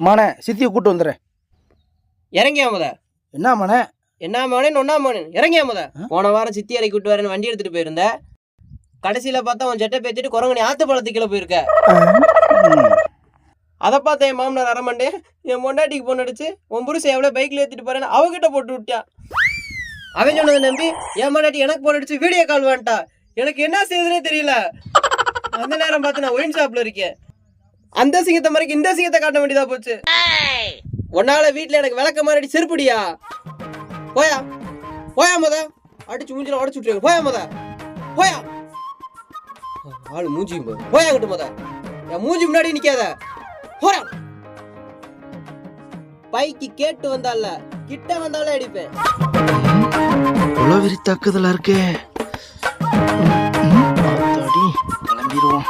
மானே சித்தியை கூட்டு வந்துடுறேன் இறங்கியா முத? என்ன மானே? என்ன மகனே ஒன்னா மகனே இறங்கியா முத? போன வாரம் சித்தி இறக்கி விட்டு வரேன்னு வண்டி எடுத்துட்டு போயிருந்த. கடைசியில பார்த்தா உன் ஜெட்டை பேத்திட்டு குரங்கனி ஆத்து பழத்துக்குள்ள போயிருக்க. அதை பார்த்த என் மாமனார் அரமண்டே என் பொண்டாட்டிக்கு பொண்ணு அடிச்சு உன் புருஷன் எவ்வளோ பைக்ல ஏற்றிட்டு போறேன்னு அவகிட்ட போட்டு விட்டான். அவன் சொன்னதை நம்பி என் பொண்டாட்டி எனக்கு போன் அடிச்சு வீடியோ கால் வேண்டா எனக்கு என்ன செய்யுதுன்னே தெரியல. அந்த நேரம் பார்த்து நான் ஒயின் ஷாப்ல இருக்கேன். அந்த சிங்கத்தை மாதிரி இந்த சிங்கத்தை காட்ட வேண்டியதா போச்சு. உன்னால வீட்டுல எனக்கு விளக்க மாதிரி அடி செருப்படியா? போயா. போயா மத. அடிச்சு மூஞ்சில உடச்சு விட்டுருங்க. போயா மத. போயா. ஆளு மூஞ்சி போயா கிட்ட மத. என் மூஞ்சி முன்னாடி நிக்காத. போயா பைக்கு கேட்டு வந்தால கிட்ட வந்தாலே அடிப்பேன். உளவெறி தாக்குதலா இருக்கே. கிளம்பிடுவோம்